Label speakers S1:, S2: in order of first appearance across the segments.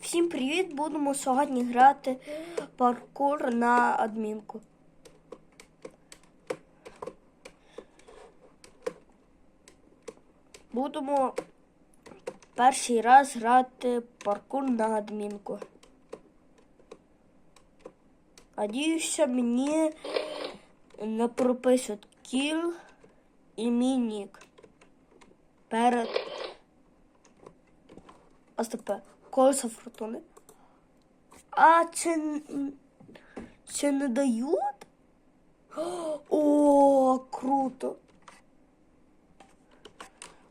S1: Всім привіт! Будемо сьогодні грати паркур на адмінку. Будемо перший раз грати паркур на адмінку. Надіюся, мені не пропишуть кіл і мій нік. Перед ОСТП. Колесо фортуни. А чи, чи не дають? О, круто.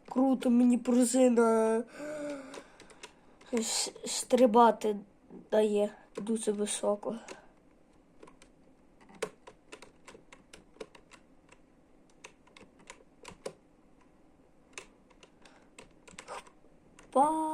S1: Круто, мені пружина стрибати дає дуже високо. Па.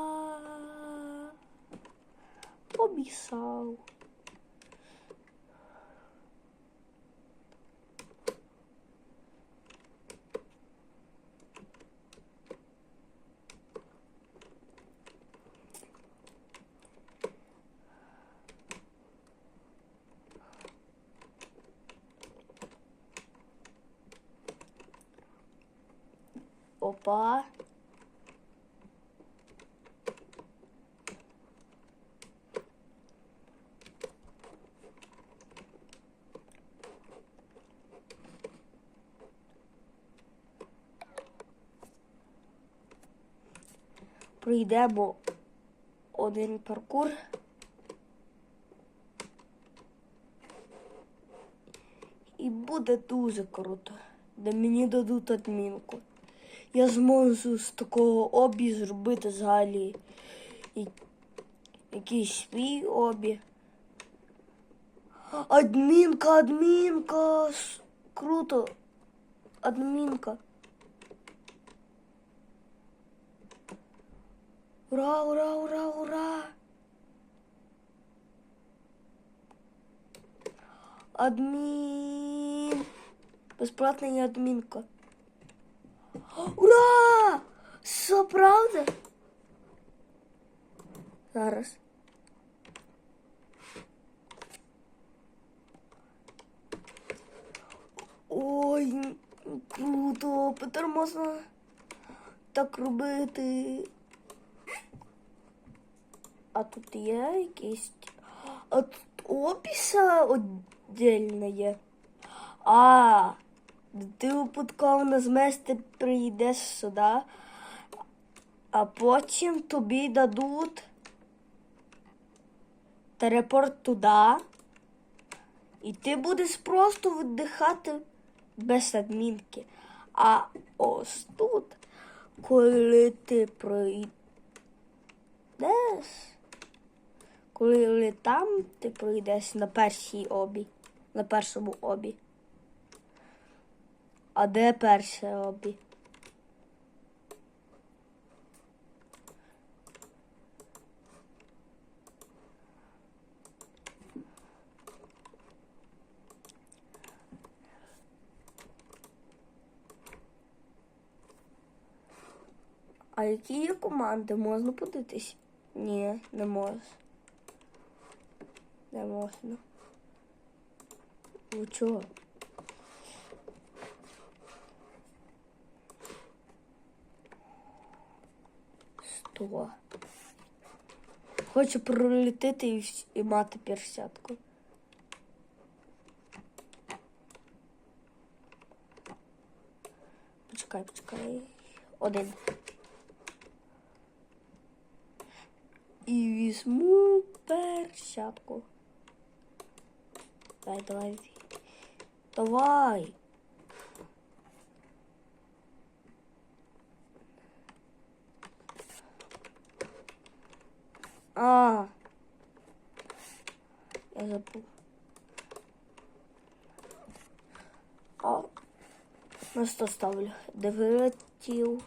S1: Опа. Пройдемо один паркур. І буде дуже круто, де мені дадуть адмінку. Я зможу з такого обі зробити взагалі і- якийсь свій обі. Адмінка, адмінка. С- Круто. Адмінка. Ура, ура, ура, ура! Адмін. Безплатна є адмінка. Ура! Що правда? Зараз. Ой, круто, Петер можна так робити. А тут є якісь. А тут описа віддільне є. А, ти випадково нажмеш, ти прийдеш сюди, а потім тобі дадуть телепорт туди. І ти будеш просто віддихати без адмінки. А ось тут, коли ти пройдеш, коли там ти пройдеш на першій обі, на першому обі. А де перше обі? А які є команди? Можна подивитись? Ні, не можна. Не можна. Ну чого? Сто. Хочу пролетіти і, і мати персятку. Почекай, почекай. Один. І візьму перчатку. Давай, давай. Давай. А. Я забув. А. На що ставлю? Дев'ятів.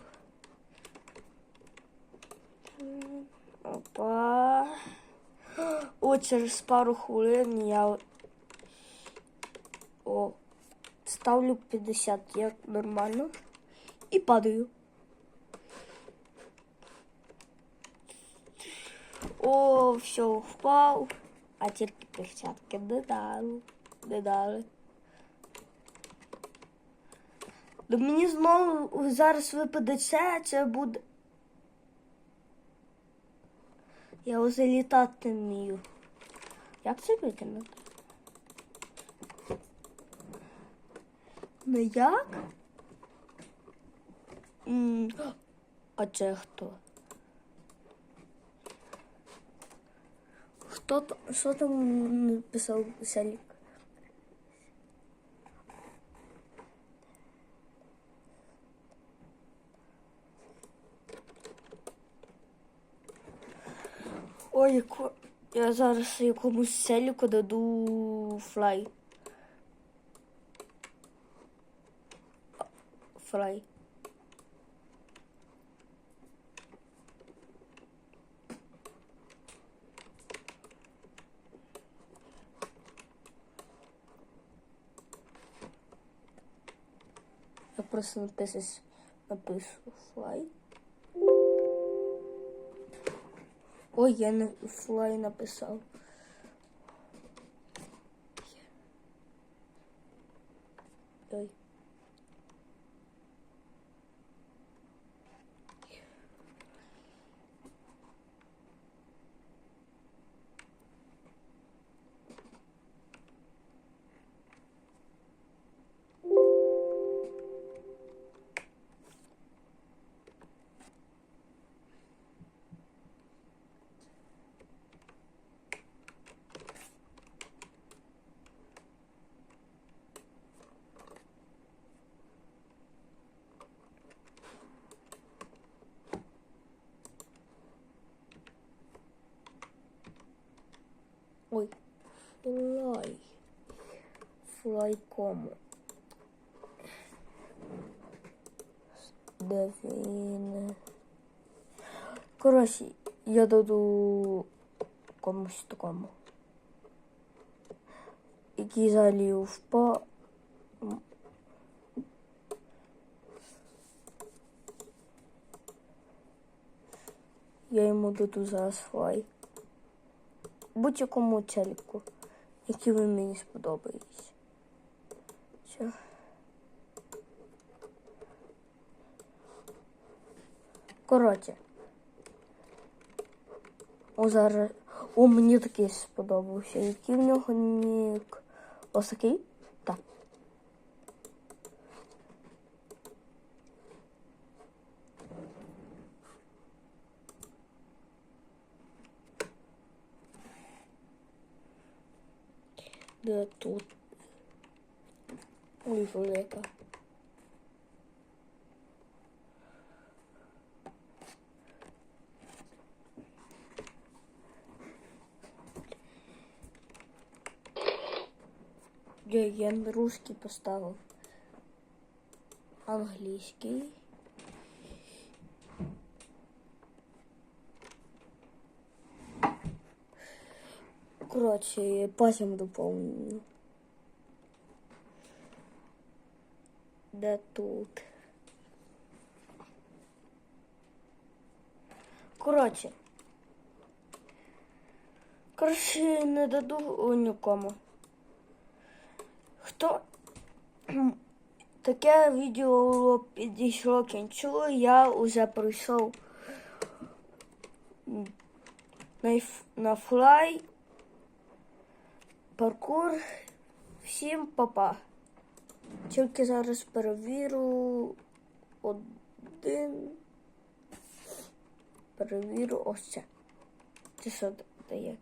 S1: Опа. О, через пару хвилин я. О, ставлю 50, як нормально. І падаю. О, все, впав. А тільки перчатки не дали. Не дали. Да мені знову зараз випаде це, це буде. Я вже літати не вмію. Як це викинути? Ну як? М, А це хто? Хто то- що там написав Селік? Ой, яко... я зараз якомусь селіку даду флай. Флай. Я напису флай. Ой, я не флай написав. Ой. Ой. Флай кому. Де він? Коротше, я даду комусь такому. Який взагалі впав. Я йому даду зараз флай. Будь-якому челіку, який ви мені сподобаєтесь. Все. Коротше. О, зараз. О, мені такий сподобався. Який в нього нік. Ось такий? Де тут? Ой, велика. Я, русский поставив. Англійський. Коротше, потім доповню. Де тут? Коротше. Коротше, не даду нікому. Хто таке відео підійшло кінцю, я вже пройшов на флай, паркур. Всім папа. Тільки зараз перевірю один. Перевірю ось це. Це що дає?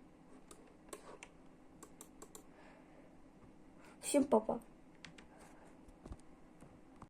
S1: Всім папа.